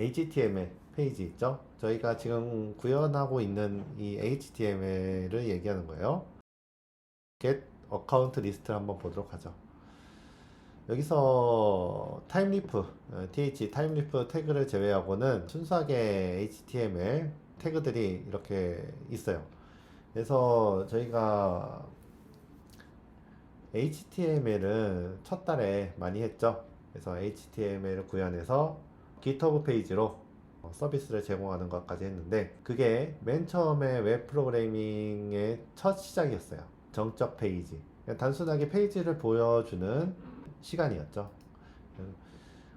HTML 페이지 있죠? 저희가 지금 구현하고 있는 이 HTML을 얘기하는 거예요. get account 리스트를 한번 보도록 하죠. 여기서 타임리프, 어, th 타임리프 태그를 제외하고는 순수하게 HTML 태그들이 이렇게 있어요. 그래서 저희가 HTML은 첫 달에 많이 했죠. 그래서 HTML을 구현해서 GitHub 페이지로 어, 서비스를 제공하는 것까지 했는데 그게 맨 처음에 웹 프로그래밍의 첫 시작이었어요. 정적 페이지. 단순하게 페이지를 보여주는 시간이었죠.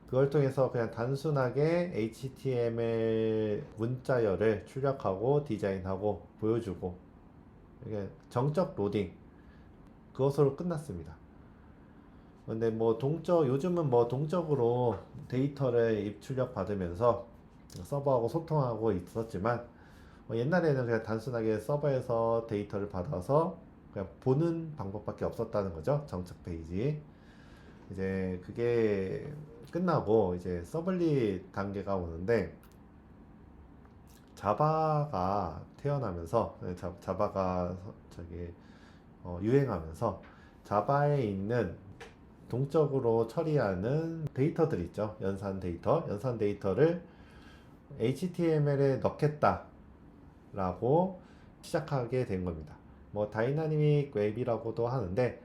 그걸 통해서 그냥 단순하게 HTML 문자열을 출력하고 디자인하고 보여주고 정적 로딩 그것으로 끝났습니다. 근데 뭐 동적 요즘은 뭐 동적으로 데이터를 입출력 받으면서 서버하고 소통하고 있었지만 뭐 옛날에는 그냥 단순하게 서버에서 데이터를 받아서 그냥 보는 방법밖에 없었다는 거죠. 정책 페이지. 이제 그게 끝나고 이제 서블릿 단계가 오는데 자바가 태어나면서 자, 자바가 저기 어, 유행하면서 자바에 있는 동적으로 처리하는 데이터들 있죠. 연산 데이터. 연산 데이터를 HTML에 넣겠다라고 시작하게 된 겁니다. 뭐 다이나믹 웹이라고도 하는데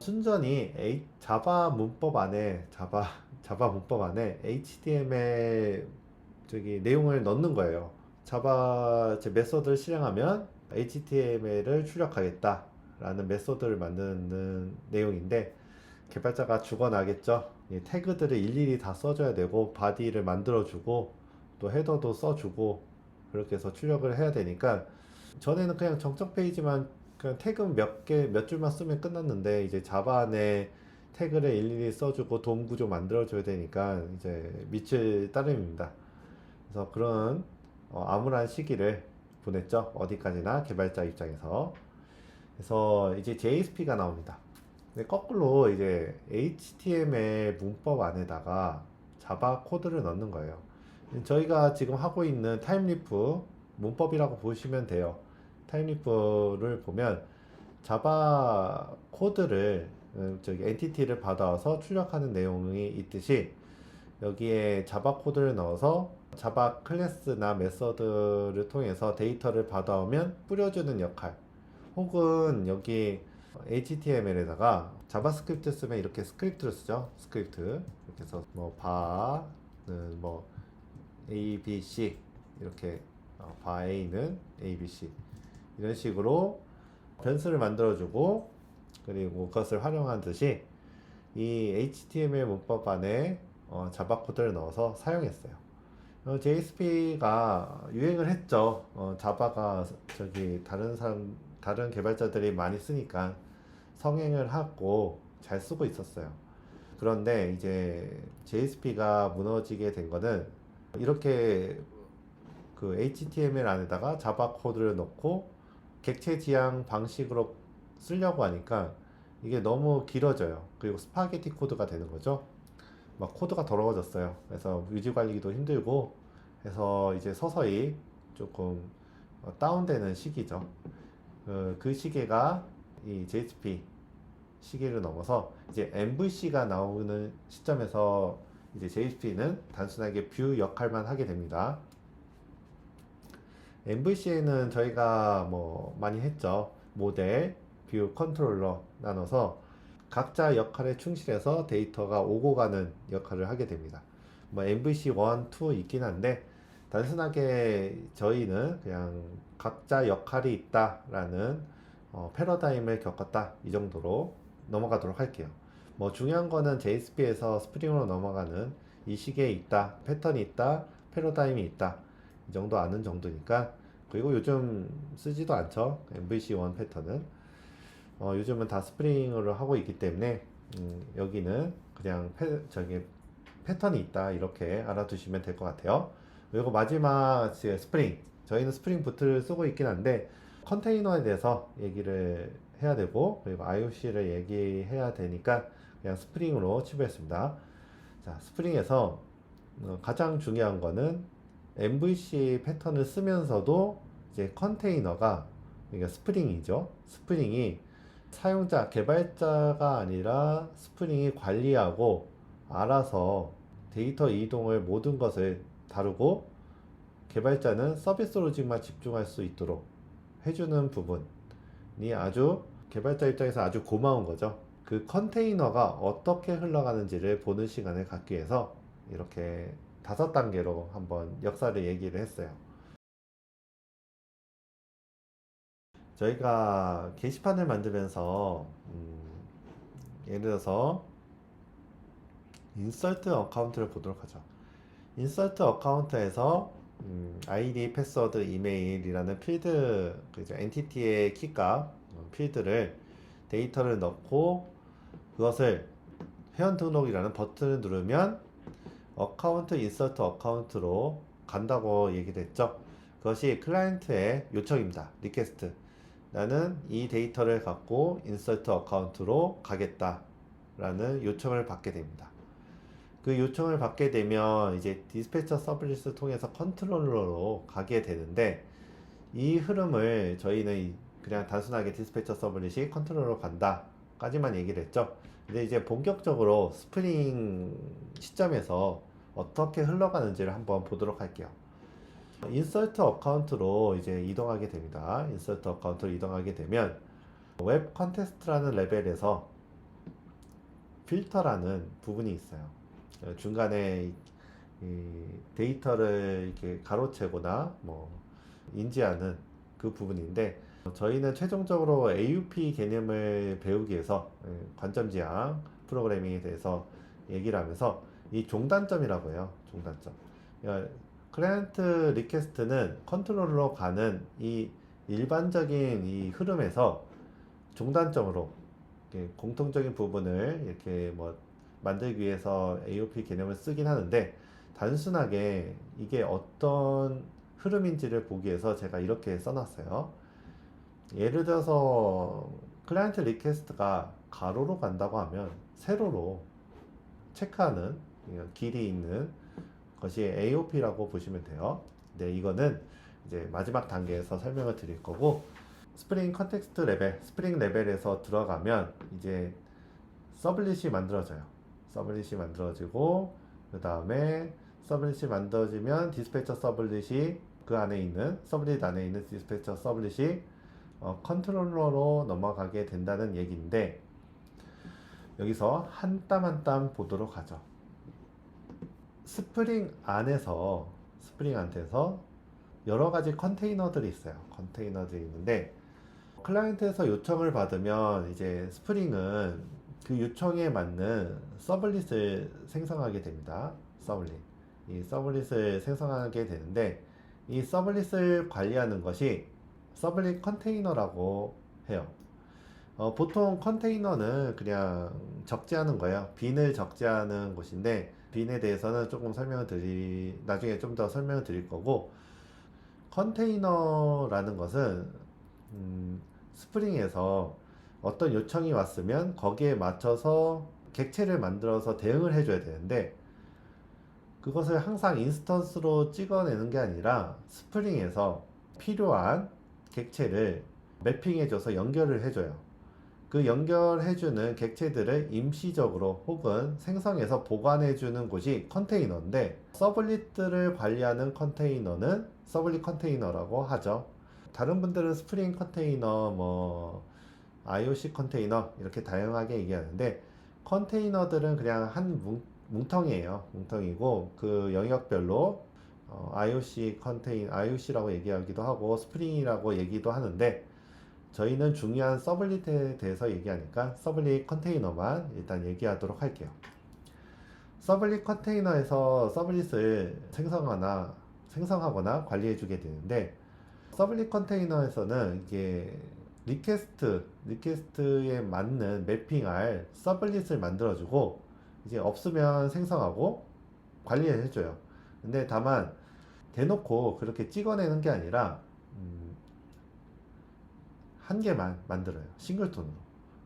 순전히 자바 문법 안에 자바 자바 문법 안에 HTML 저기 내용을 넣는 거예요. 자바 제 메소드를 실행하면 HTML을 출력하겠다라는 메소드를 만드는 내용인데 개발자가 죽어나겠죠. 이 태그들을 일일이 다 써줘야 되고 바디를 만들어주고 또 헤더도 써주고 그렇게 해서 출력을 해야 되니까 전에는 그냥 정적 페이지만 그냥 태그 몇 개, 몇 줄만 쓰면 끝났는데 이제 자바 안에 태그를 일일이 써주고 돔 구조 만들어줘야 되니까 이제 미칠 따름입니다. 그래서 그런 어, 암울한 시기를 보냈죠. 어디까지나 개발자 입장에서. 그래서 이제 JSP가 나옵니다. 근데 거꾸로 이제 HTML 문법 안에다가 자바 코드를 넣는 거예요. 저희가 지금 하고 있는 타임리프 문법이라고 보시면 돼요. 타임리프를 보면 자바 코드를 음, 저기 엔티티를 받아서 출력하는 내용이 있듯이 여기에 자바 코드를 넣어서 자바 클래스나 메서드를 통해서 데이터를 받아오면 뿌려주는 역할 혹은 여기 HTML에다가 자바스크립트 쓰면 이렇게 스크립트를 쓰죠 스크립트 이렇게 해서 뭐 바는 뭐 A, B, C 이렇게 어, 바 A는 A, B, C 이런 식으로 변수를 만들어주고 그리고 그것을 활용하듯이 이 HTML 문법 안에 어, 자바 코드를 넣어서 사용했어요. 어, JSP가 유행을 했죠. 어, 자바가 저기 다른 사람 다른 개발자들이 많이 쓰니까 성행을 하고 잘 쓰고 있었어요. 그런데 이제 JSP가 무너지게 된 거는 이렇게 그 HTML 안에다가 자바 코드를 넣고 객체 지향 방식으로 쓰려고 하니까 이게 너무 길어져요. 그리고 스파게티 코드가 되는 거죠. 막 코드가 더러워졌어요. 그래서 유지 관리도 힘들고 해서 이제 서서히 조금 어, 다운되는 시기죠. 그, 그 시기가 이 JSP 시기를 넘어서 이제 MVC가 나오는 시점에서 이제 JSP는 단순하게 뷰 역할만 하게 됩니다. MVC에는 저희가 뭐 많이 했죠. 모델, 뷰, 컨트롤러 나눠서 각자 역할에 충실해서 데이터가 오고 가는 역할을 하게 됩니다. 뭐 MVC 1, 2 있긴 한데 단순하게 저희는 그냥 각자 역할이 있다라는 어, 패러다임을 겪었다. 이 정도로 넘어가도록 할게요. 뭐 중요한 거는 JSP에서 스프링으로 넘어가는 이 시기에 있다, 패턴이 있다, 패러다임이 있다. 이 정도 아는 정도니까. 그리고 요즘 쓰지도 않죠. MVC1 패턴은. 어, 요즘은 다 스프링으로 하고 있기 때문에 음, 여기는 그냥 패, 저기 패턴이 있다. 이렇게 알아두시면 될 것 같아요 그리고 마지막 스프링 저희는 스프링 부트를 쓰고 있긴 한데 컨테이너에 대해서 얘기를 해야 되고 그리고 IOC를 얘기해야 되니까 그냥 스프링으로 치부했습니다 자 스프링에서 어, 가장 중요한 거는 MVC 패턴을 쓰면서도 이제 컨테이너가 그러니까 스프링이죠. 스프링이 사용자 개발자가 아니라 스프링이 관리하고 알아서 데이터 이동을 모든 것을 다루고 개발자는 서비스 로직만 집중할 수 있도록 해주는 부분이 아주 개발자 입장에서 아주 고마운 거죠. 그 컨테이너가 어떻게 흘러가는지를 보는 시간을 갖기 위해서 이렇게 다섯 단계로 한번 역사를 얘기를 했어요. 저희가 게시판을 만들면서 음, 예를 들어서 인설트 어카운트를 보도록 하죠. 인설트 어카운트에서 음, 아이디, 패스워드, 이메일이라는 필드, 그죠? 엔티티의 키값 어, 필드를 데이터를 넣고 그것을 회원 등록이라는 버튼을 누르면 어카운트 인서트 어카운트로 간다고 얘기를 했죠. 그것이 클라이언트의 요청입니다. 리퀘스트. 나는 이 데이터를 갖고 인서트 어카운트로 가겠다라는 요청을 받게 됩니다. 그 요청을 받게 되면 이제 디스패처 서비스 통해서 컨트롤러로 가게 되는데 이 흐름을 저희는 이- 그냥 단순하게 디스패처 서블릿이 컨트롤러로 간다까지만 얘기를 했죠. 근데 이제 본격적으로 스프링 시점에서 어떻게 흘러가는지를 한번 보도록 할게요. 인서트 어카운트로 이제 이동하게 됩니다. 인서트 어카운트로 이동하게 되면 웹 컨테스트라는 레벨에서 필터라는 부분이 있어요. 어, 중간에 데이터를 이렇게 가로채거나 뭐 인지하는 그 부분인데 저희는 최종적으로 AUP 개념을 배우기 위해서 예, 관점지향 프로그래밍에 대해서 얘기를 하면서 이 종단점이라고 해요. 종단점. 클라이언트 리퀘스트는 컨트롤러 가는 이 일반적인 이 흐름에서 종단점으로 공통적인 부분을 이렇게 뭐 만들기 위해서 AOP 개념을 쓰긴 하는데 단순하게 이게 어떤 흐름인지를 보기 위해서 제가 이렇게 써놨어요. 예를 들어서 클라이언트 리퀘스트가 가로로 간다고 하면 세로로 체크하는 길이 있는 것이 AOP라고 보시면 돼요. 네, 이거는 이제 마지막 단계에서 설명을 드릴 거고 스프링 컨텍스트 레벨, 스프링 레벨에서 들어가면 이제 서블릿이 만들어져요. 서블릿이 만들어지고 그 다음에 서블릿이 만들어지면 디스패처 서블릿이 그 안에 있는 서블릿 안에 있는 디스패처 서블릿이 어, 컨트롤러로 넘어가게 된다는 얘기인데 여기서 한 땀 한 땀 보도록 하죠. 스프링 안에서 스프링 안에서 여러 가지 컨테이너들이 있어요. 컨테이너들이 있는데 클라이언트에서 요청을 받으면 이제 스프링은 그 요청에 맞는 서블릿을 생성하게 됩니다. 서블릿. 이 서블릿을 생성하게 되는데 이 서블릿을 관리하는 것이 서블릿 컨테이너라고 해요. 어, 보통 컨테이너는 그냥 적재하는 거예요. 빈을 적재하는 곳인데 빈에 대해서는 조금 설명을 드리 나중에 좀 더 설명을 드릴 거고 컨테이너라는 것은 음, 스프링에서 어떤 요청이 왔으면 거기에 맞춰서 객체를 만들어서 대응을 해줘야 되는데 그것을 항상 인스턴스로 찍어내는 게 아니라 스프링에서 필요한 객체를 매핑해줘서 연결을 해줘요. 그 연결해주는 객체들을 임시적으로 혹은 생성해서 보관해주는 곳이 컨테이너인데 서블릿들을 관리하는 컨테이너는 서블릿 컨테이너라고 하죠. 다른 분들은 스프링 컨테이너, 뭐 IOC 컨테이너 이렇게 다양하게 얘기하는데 컨테이너들은 그냥 한 뭉, 뭉텅이에요. 뭉텅이고 그 영역별로 어, IOC 컨테인 IOC라고 얘기하기도 하고 스프링이라고 얘기도 하는데 저희는 중요한 서블릿에 대해서 얘기하니까 서블릿 컨테이너만 일단 얘기하도록 할게요. 서블릿 컨테이너에서 서블릿을 생성하나 생성하거나 관리해 주게 되는데 서블릿 컨테이너에서는 이게 리퀘스트 리퀘스트에 맞는 매핑할 서블릿을 만들어 주고 이제 없으면 생성하고 관리해 줘요. 근데 다만 대놓고 그렇게 찍어내는 게 아니라 음, 한 개만 만들어요. 싱글톤으로.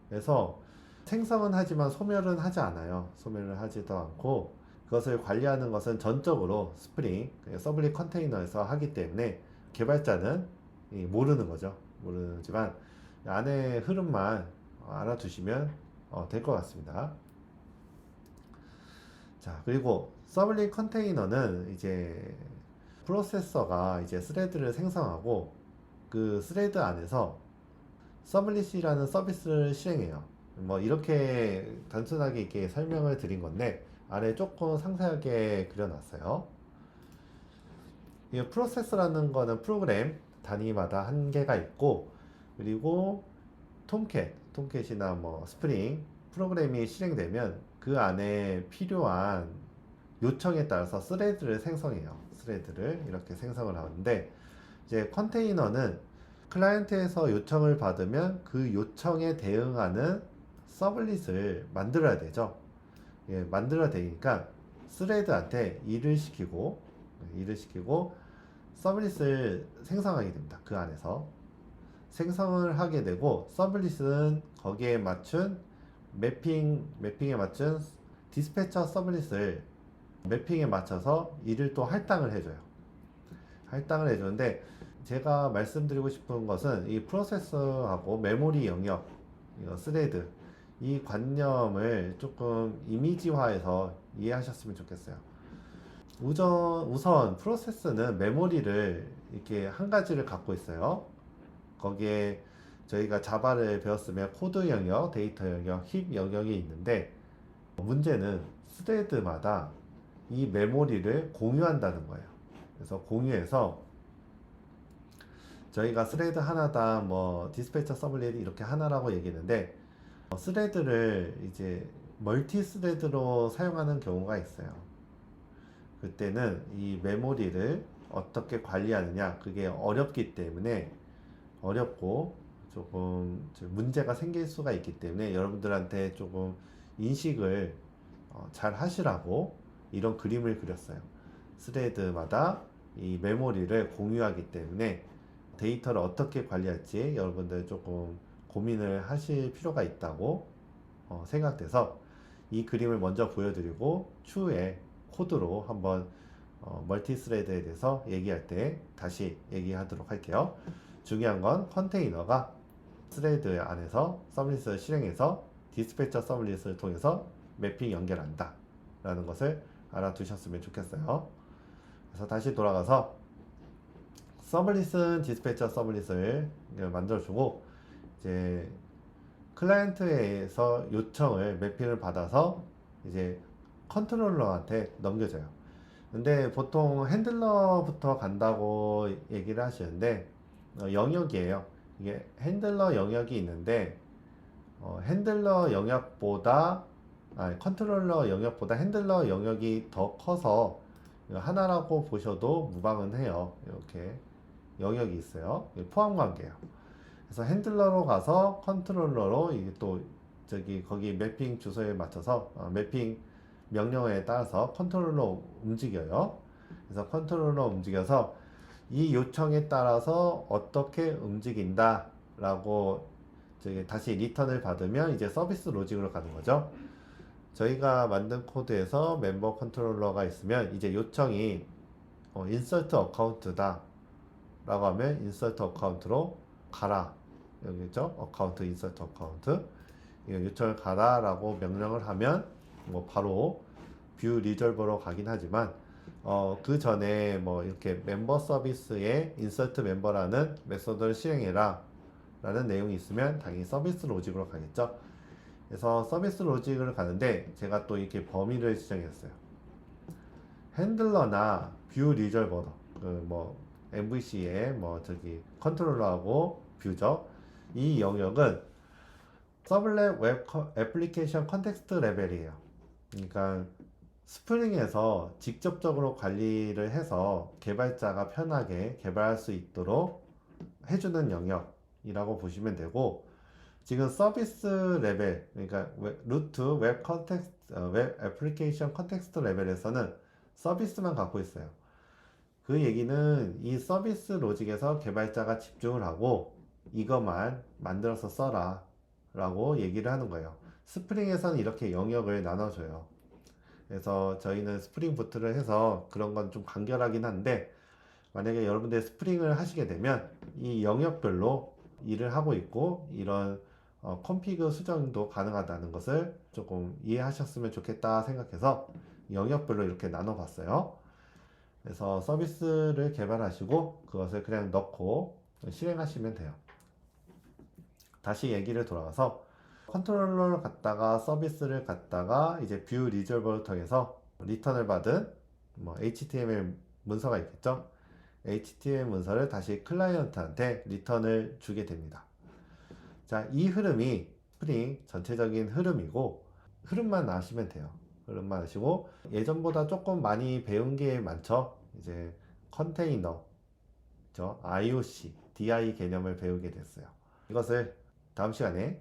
그래서 생성은 하지만 소멸은 하지 않아요. 소멸을 하지도 않고 그것을 관리하는 것은 전적으로 스프링, 서블릿 컨테이너에서 하기 때문에 개발자는 이 모르는 거죠. 모르지만 안에 흐름만 알아두시면 어, 될 것 같습니다. 자, 그리고 서블릿 컨테이너는 이제 프로세서가 이제 스레드를 생성하고 그 스레드 안에서 서블릿이라는 서비스를 실행해요. 뭐 이렇게 단순하게 이렇게 설명을 드린 건데 아래 조금 상세하게 그려놨어요. 이 프로세서라는 거는 프로그램 단위마다 한계가 있고 그리고 톰캣, 톰캣이나 뭐 스프링 프로그램이 실행되면 그 안에 필요한 요청에 따라서 스레드를 생성해요. 스레드를 이렇게 생성을 하는데 이제 컨테이너는 클라이언트에서 요청을 받으면 그 요청에 대응하는 서블릿을 만들어야 되죠. 예, 만들어야 되니까 스레드한테 일을 시키고 일을 시키고 서블릿을 생성하게 됩니다. 그 안에서 생성을 하게 되고 서블릿은 거기에 맞춘 매핑 매핑에 맞춘 디스패처 서블릿을 매핑에 맞춰서 일을 또 할당을 해줘요. 할당을 해주는데 제가 말씀드리고 싶은 것은 이 프로세서하고 메모리 영역, 이거 스레드 이 관념을 조금 이미지화해서 이해하셨으면 좋겠어요. 우선, 우선 프로세스는 메모리를 이렇게 한 가지를 갖고 있어요. 거기에 저희가 자바를 배웠으면 코드 영역, 데이터 영역, 힙 영역이 있는데 문제는 스레드마다 이 메모리를 공유한다는 거예요. 그래서 공유해서 저희가 스레드 하나당 뭐 디스패처 서블릿 이렇게 하나라고 얘기했는데 어, 스레드를 이제 멀티 스레드로 사용하는 경우가 있어요. 그때는 이 메모리를 어떻게 관리하느냐 그게 어렵기 때문에 어렵고 조금 문제가 생길 수가 있기 때문에 여러분들한테 조금 인식을 어, 잘 하시라고 이런 그림을 그렸어요. 스레드마다 이 메모리를 공유하기 때문에 데이터를 어떻게 관리할지 여러분들 조금 고민을 하실 필요가 있다고 어, 생각돼서 이 그림을 먼저 보여드리고 추후에 코드로 한번 어, 멀티스레드에 대해서 얘기할 때 다시 얘기하도록 할게요. 중요한 건 컨테이너가 스레드 안에서 서블릿을 실행해서 디스패처 서블릿을 통해서 매핑 연결한다 라는 것을 알아두셨으면 좋겠어요. 그래서 다시 돌아가서 서블릿은 디스패처 서블릿을 만들어주고 이제 클라이언트에서 요청을 매핑을 받아서 이제 컨트롤러한테 넘겨줘요. 근데 보통 핸들러부터 간다고 얘기를 하시는데 어, 영역이에요. 이게 핸들러 영역이 있는데 어, 핸들러 영역보다 아니, 컨트롤러 영역보다 핸들러 영역이 더 커서 하나라고 보셔도 무방은 해요. 이렇게 영역이 있어요. 포함 관계예요. 그래서 핸들러로 가서 컨트롤러로 이게 또 저기 거기 매핑 주소에 맞춰서 어, 매핑 명령어에 따라서 컨트롤러 움직여요. 그래서 컨트롤러 움직여서 이 요청에 따라서 어떻게 움직인다 라고 다시 리턴을 받으면 이제 서비스 로직으로 가는 거죠. 저희가 만든 코드에서 멤버 컨트롤러가 있으면 이제 요청이 어, 인서트 어카운트다 라고 하면 인서트 어카운트로 가라. 여기죠? 어카운트 인서트 어카운트 요청을 가라 라고 명령을 하면 뭐 바로 뷰 리졸버로 가긴 하지만 어, 그 전에 뭐 이렇게 멤버 서비스에 인서트 멤버라는 메소드를 실행해라 라는 내용이 있으면 당연히 서비스 로직으로 가겠죠 그래서 서비스 로직을 가는데 제가 또 이렇게 범위를 지정했어요 핸들러나 뷰 리졸버더 그뭐 MVC의 뭐 저기 컨트롤러하고 뷰죠. 이 영역은 서블렛 웹 애플리케이션 컨텍스트 레벨이에요. 그러니까 스프링에서 직접적으로 관리를 해서 개발자가 편하게 개발할 수 있도록 해주는 영역이라고 보시면 되고 지금 서비스 레벨 그러니까 루트 웹 컨텍스트 웹 애플리케이션 컨텍스트 레벨에서는 서비스만 갖고 있어요. 그 얘기는 이 서비스 로직에서 개발자가 집중을 하고 이것만 만들어서 써라 라고 얘기를 하는 거예요. 스프링에서는 이렇게 영역을 나눠줘요. 그래서 저희는 스프링 부트를 해서 그런 건 좀 간결하긴 한데 만약에 여러분들 스프링을 하시게 되면 이 영역별로 일을 하고 있고 이런 어, 컴피그 수정도 가능하다는 것을 조금 이해하셨으면 좋겠다 생각해서 영역별로 이렇게 나눠 봤어요. 그래서 서비스를 개발하시고 그것을 그냥 넣고 실행하시면 돼요. 다시 얘기를 돌아가서 컨트롤러를 갖다가 서비스를 갖다가 이제 뷰 리졸버를 통해서 리턴을 받은 뭐 HTML 문서가 있겠죠. HTML 문서를 다시 클라이언트한테 리턴을 주게 됩니다. 자, 이 흐름이 스프링 전체적인 흐름이고 흐름만 아시면 돼요. 흐름만 아시고 예전보다 조금 많이 배운 게 많죠. 이제 컨테이너, 저 IOC, DI 개념을 배우게 됐어요. 이것을 다음 시간에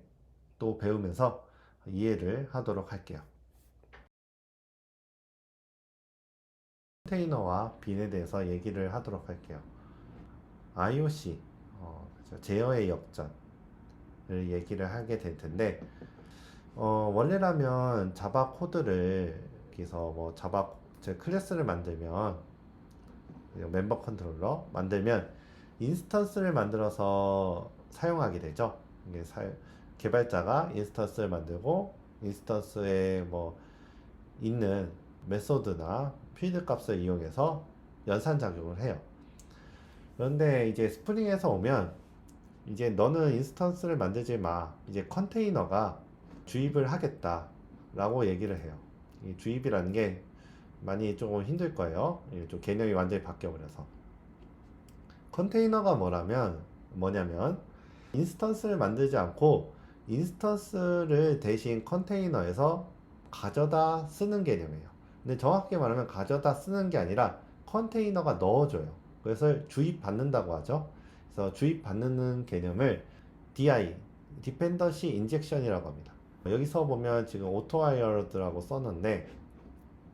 또 배우면서 이해를 하도록 할게요. 컨테이너와 빈에 대해서 얘기를 하도록 할게요. IOC, 어, 그죠. 제어의 역전을 얘기를 하게 될 텐데, 어, 원래라면 자바 코드를 여기서 뭐 자바 제 클래스를 만들면 멤버 컨트롤러 만들면 인스턴스를 만들어서 사용하게 되죠. 이게 사, 개발자가 인스턴스를 만들고 인스턴스에 뭐 있는 메소드나 필드 값을 이용해서 연산 작용을 해요. 그런데 이제 스프링에서 오면 이제 너는 인스턴스를 만들지 마. 이제 컨테이너가 주입을 하겠다라고 얘기를 해요. 이 주입이라는 게 많이 조금 힘들 거예요. 이게 좀 개념이 완전히 바뀌어 버려서. 컨테이너가 뭐라면, 뭐냐면, 인스턴스를 만들지 않고, 인스턴스를 대신 컨테이너에서 가져다 쓰는 개념이에요. 근데 정확하게 말하면 가져다 쓰는 게 아니라 컨테이너가 넣어줘요. 그래서 주입받는다고 하죠. 그래서 주입받는 개념을 DI, Dependency Injection이라고 합니다. 여기서 보면 지금 오토와이어드라고 썼는데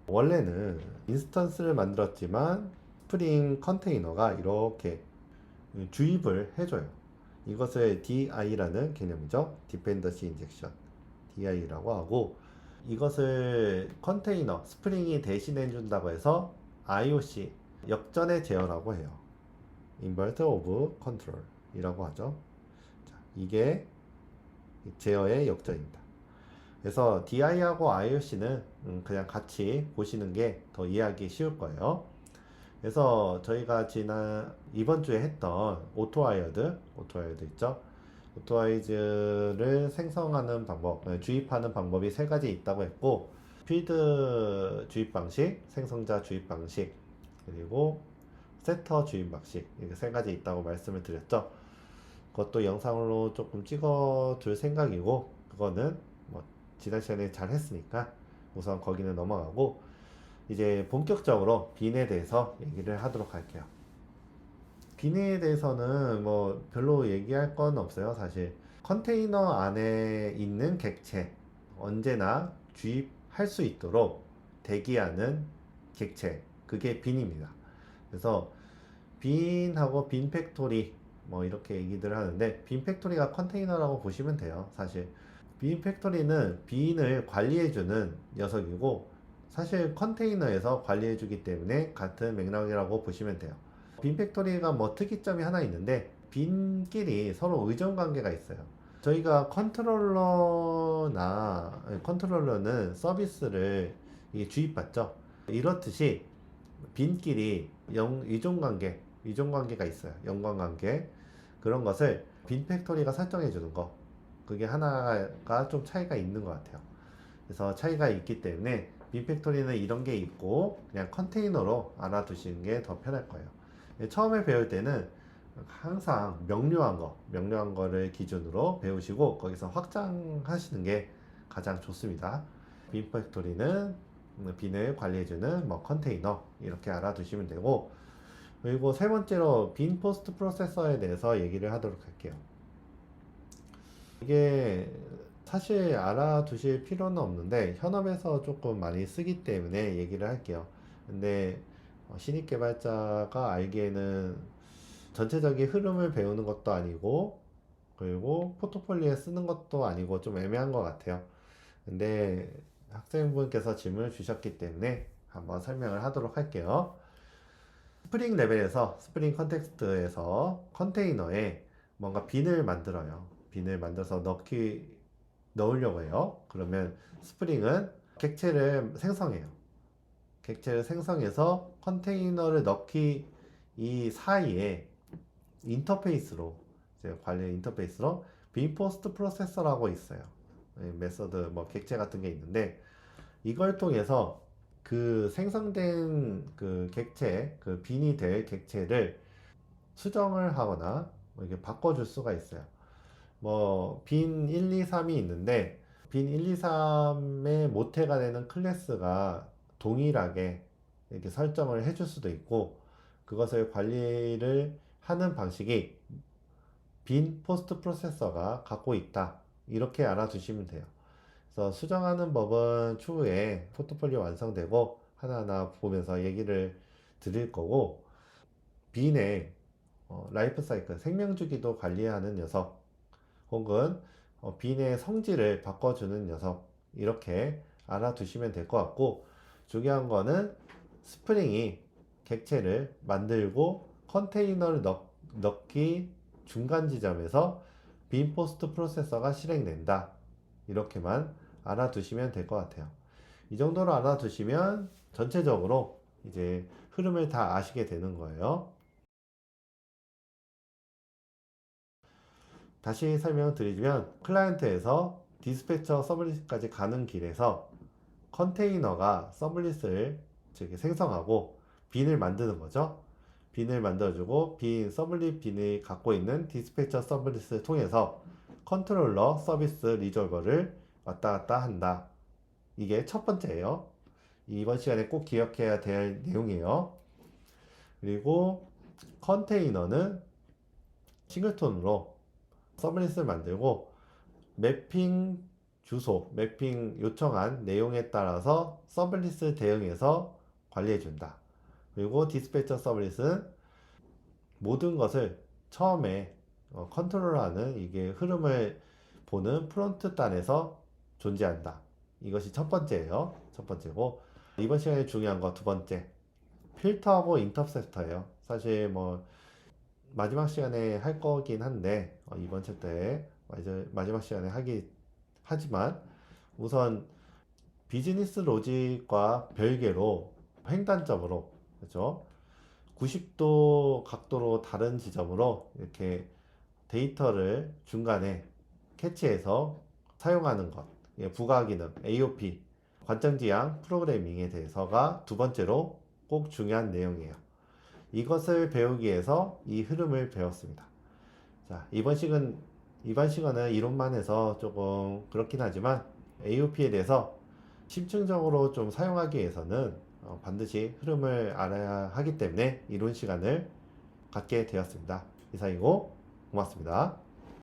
원래는 인스턴스를 만들었지만 스프링 컨테이너가 이렇게 주입을 해줘요. 이것을 DI라는 개념이죠. Dependency Injection. DI라고 하고 이것을 컨테이너, 스프링이 대신해 준다고 해서 IOC, 역전의 제어라고 해요. Invert of Control 이라고 하죠. 자, 이게 제어의 역전입니다. 그래서 DI하고 IOC는 음, 그냥 같이 보시는 게 더 이해하기 쉬울 거예요. 그래서 저희가 지난 이번 주에 했던 오토와이어드, 오토와이어드 있죠? 오토와이즈를 생성하는 방법, 네, 주입하는 방법이 세 가지 있다고 했고, 필드 주입 방식, 생성자 주입 방식, 그리고 세터 주입 방식, 이렇게 세 가지 있다고 말씀을 드렸죠. 그것도 영상으로 조금 찍어 둘 생각이고, 그거는 뭐 지난 시간에 잘 했으니까 우선 거기는 넘어가고, 이제 본격적으로 빈에 대해서 얘기를 하도록 할게요. 빈에 대해서는 뭐 별로 얘기할 건 없어요, 사실. 컨테이너 안에 있는 객체, 언제나 주입할 수 있도록 대기하는 객체, 그게 빈입니다. 그래서 빈하고 빈 팩토리, 뭐 이렇게 얘기들 하는데, 빈 팩토리가 컨테이너라고 보시면 돼요, 사실. 빈 팩토리는 빈을 관리해주는 녀석이고, 사실 컨테이너에서 관리해 주기 때문에 같은 맥락이라고 보시면 돼요. 빈 팩토리가 뭐 특이점이 하나 있는데 빈끼리 서로 의존 관계가 있어요. 저희가 컨트롤러나 컨트롤러는 서비스를 주입받죠. 이렇듯이 빈끼리 영, 의존 관계, 의존 관계가 있어요. 연관 관계 그런 것을 빈 팩토리가 설정해 주는 거 그게 하나가 좀 차이가 있는 것 같아요. 그래서 차이가 있기 때문에 빈 팩토리는 이런 게 있고 그냥 컨테이너로 알아두시는 게 더 편할 거예요. 처음에 배울 때는 항상 명료한 거, 명료한 거를 기준으로 배우시고 거기서 확장하시는 게 가장 좋습니다. 빈 팩토리는 빈을 관리해주는 뭐 컨테이너 이렇게 알아두시면 되고 그리고 세 번째로 빈 포스트 프로세서에 대해서 얘기를 하도록 할게요. 이게 사실 알아두실 필요는 없는데 현업에서 조금 많이 쓰기 때문에 얘기를 할게요. 근데 어, 신입 개발자가 알기에는 전체적인 흐름을 배우는 것도 아니고 그리고 포트폴리오에 쓰는 것도 아니고 좀 애매한 것 같아요. 근데 학생분께서 질문을 주셨기 때문에 한번 설명을 하도록 할게요. 스프링 레벨에서 스프링 컨텍스트에서 컨테이너에 뭔가 빈을 만들어요. 빈을 만들어서 넣기 넣으려고 해요. 그러면 스프링은 객체를 생성해요. 객체를 생성해서 컨테이너를 넣기 이 사이에 인터페이스로 이제 관련 인터페이스로 빈포스트 프로세서라고 있어요. 이 메서드 뭐 객체 같은 게 있는데 이걸 통해서 그 생성된 그 객체 그 빈이 될 객체를 수정을 하거나 뭐 이렇게 바꿔줄 수가 있어요. 뭐 빈 1, 2, 3이 있는데 빈 1, 2, 3의 모태가 되는 클래스가 동일하게 이렇게 설정을 해줄 수도 있고 그것을 관리를 하는 방식이 빈 포스트 프로세서가 갖고 있다. 이렇게 알아두시면 돼요. 그래서 수정하는 법은 추후에 포트폴리오 완성되고 하나하나 보면서 얘기를 드릴 거고 빈의 어, 라이프 사이클 생명 주기도 관리하는 녀석 혹은 어, 빈의 성질을 바꿔주는 녀석 이렇게 알아두시면 될 것 같고 중요한 거는 스프링이 객체를 만들고 컨테이너를 넣, 넣기 중간 지점에서 빈 포스트 프로세서가 실행된다. 이렇게만 알아두시면 될 것 같아요. 이 정도로 알아두시면 전체적으로 이제 흐름을 다 아시게 되는 거예요. 다시 설명드리면 클라이언트에서 디스패처 서블릿까지 가는 길에서 컨테이너가 서블릿을 즉 생성하고 빈을 만드는 거죠. 빈을 만들어주고 빈 서블릿 빈이 갖고 있는 디스패처 서블릿을 통해서 컨트롤러 서비스 리졸버를 왔다 갔다 한다. 이게 첫 번째예요. 이번 시간에 꼭 기억해야 될 내용이에요. 그리고 컨테이너는 싱글톤으로 서블릿을 만들고 매핑 주소, 매핑 요청한 내용에 따라서 서블릿을 대응해서 관리해 준다. 그리고 디스패처 서블릿은 모든 것을 처음에 어, 컨트롤하는 이게 흐름을 보는 프론트 단에서 존재한다. 이것이 첫 번째예요. 첫 번째고 이번 시간에 중요한 거 두 번째 필터하고 인터셉터예요. 사실 뭐 마지막 시간에 할 거긴 한데 어, 이번 챕터에 마지막 시간에 하기 하지만 우선 비즈니스 로직과 별개로 횡단점으로 그렇죠? 90도 각도로 다른 지점으로 이렇게 데이터를 중간에 캐치해서 사용하는 것, 예, 부가 기능, AOP, 관점 지향 프로그래밍에 대해서가 두 번째로 꼭 중요한 내용이에요. 이것을 배우기 위해서 이 흐름을 배웠습니다. 자, 이번 시간, 이번 시간은 이론만 해서 조금 그렇긴 하지만 AOP에 대해서 심층적으로 좀 사용하기 위해서는 어, 반드시 흐름을 알아야 하기 때문에 이론 시간을 갖게 되었습니다. 이상이고 고맙습니다.